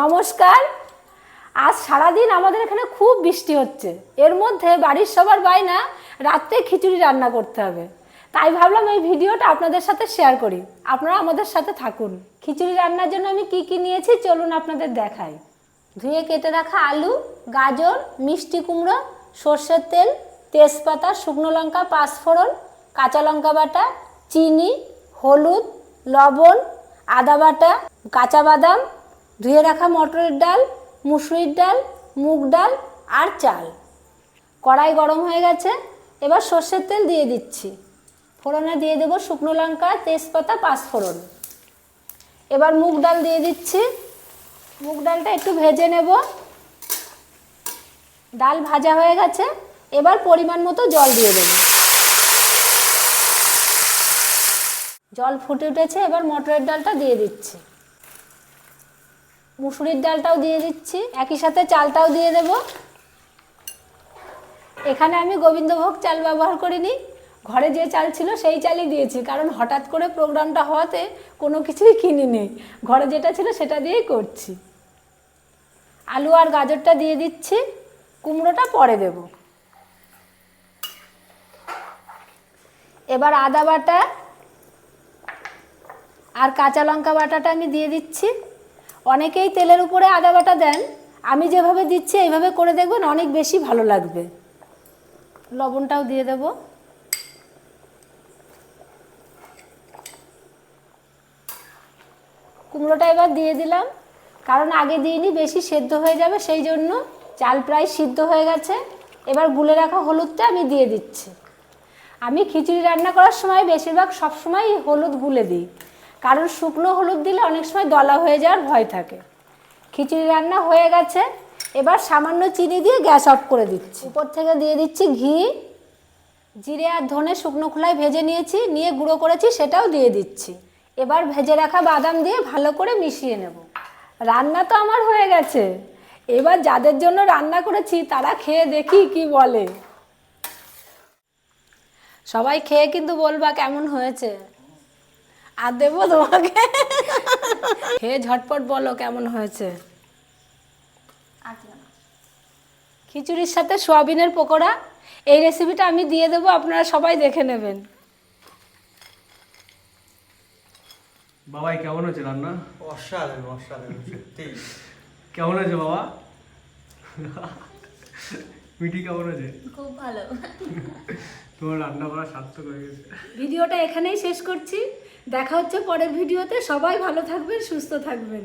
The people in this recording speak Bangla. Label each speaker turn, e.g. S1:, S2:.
S1: নমস্কার। আজ সারাদিন আমাদের এখানে খুব বৃষ্টি হচ্ছে। এর মধ্যে বাড়ির সবার বায়না, রাত্রে খিচুড়ি রান্না করতে হবে। তাই ভাবলাম এই ভিডিওটা আপনাদের সাথে শেয়ার করি। আপনারা আমাদের সাথে থাকুন। খিচুড়ি রান্নার জন্য আমি কি কি নিয়েছি চলুন আপনাদের দেখাই। ধুয়ে কেটে রাখা আলু, গাজর, মিষ্টি কুমড়ো, সর্ষের তেল, তেজপাতা, শুকনো লঙ্কা, পাঁচফোড়ন, কাঁচা লঙ্কা বাটা, চিনি, হলুদ, লবণ, আদা বাটা, কাঁচা বাদাম ধুয়ে রাখা মটরের ডাল, মুসুরির ডাল, মুগ ডাল আর চাল। কড়াই গরম হয়ে গেছে, এবার সর্ষের তেল দিয়ে দিচ্ছি। ফোড়নে দিয়ে দেবো শুকনো লঙ্কা, তেজপাতা পাঁচফোড়ন এবার মুগ ডাল দিয়ে দিচ্ছি। মুগ ডালটা একটু ভেজে নেব। ডাল ভাজা হয়ে গেছে, এবার পরিমাণ মতো জল দিয়ে দেবো। জল ফুটে উঠেছে, এবার মটরের ডালটা দিয়ে দিচ্ছি। মুসুরির ডালটাও দিয়ে দিচ্ছি। একই সাথে চালটাও দিয়ে দেব। এখানে আমি গোবিন্দভোগ চাল ব্যবহার করিনি। ঘরে যে চাল ছিল সেই চালই দিয়েছি, কারণ হঠাৎ করে প্রোগ্রামটা হওয়াতে কোনো কিছুই কিনিনি ঘরে যেটা ছিল সেটা দিয়েই করছি। আলু আর গাজরটা দিয়ে দিচ্ছি। কুমড়োটা পরে দেব। এবার আদা বাটা আর কাঁচা লঙ্কা বাটাটা আমি দিয়ে দিচ্ছি। অনেকেই তেলের উপরে আদা বাটা দেন। আমি যেভাবে দিচ্ছি, এইভাবে করে দেখবেন অনেক বেশি ভালো লাগবে। লবণটাও দিয়ে দেব। কুমড়োটা এবার দিয়ে দিলাম। কারণ আগে দিইনি, বেশি সেদ্ধ হয়ে যাবে, সেই জন্য চাল প্রায় সিদ্ধ হয়ে গেছে। এবার গুলে রাখা হলুদটা আমি দিয়ে দিচ্ছি। আমি খিচুড়ি রান্না করার সময় বেশিরভাগ সবসময় হলুদ গুলে দিই। কারণ শুকনো হলুদ দিলে অনেক সময় দলা হয়ে যাওয়ার ভয় থাকে। খিচুড়ি রান্না হয়ে গেছে, এবার সামান্য চিনি দিয়ে গ্যাস অফ করে দিচ্ছি। উপর থেকে দিয়ে দিচ্ছি ঘি, জিরে আর ধনে শুকনো খোলায় ভেজে নিয়েছি, নিয়ে গুঁড়ো করেছি সেটাও দিয়ে দিচ্ছি। এবার ভেজে রাখা বাদাম দিয়ে ভালো করে মিশিয়ে নেব। রান্না তো আমার হয়ে গেছে। এবার যাদের জন্য রান্না করেছি তারা খেয়ে দেখি কি বলে। সবাই খেয়ে কিন্তু বলবা কেমন হয়েছে। আর দেবো তোমাকে। হে ঝটপট বলো কেমন হয়েছে? খিচুড়ির সাথে সোয়াবিনের পকোড়া এই রেসিপিটা আমি দিয়ে দেবো আপনারা সবাই দেখে নেবেন।
S2: বাবাই কেমন হয়েছে রান্না?
S3: অসাধারণ অসাধারণ সত্যি
S2: কেমন হয়েছে বাবা? মিঠি কেমন আছে?
S4: খুব ভালো।
S2: তোমার রান্না করা সার্থক হয়ে গেছে।
S1: ভিডিওটা এখানেই শেষ করছি। দেখা হচ্ছে পরের ভিডিওতে। সবাই ভালো থাকবেন সুস্থ থাকবেন।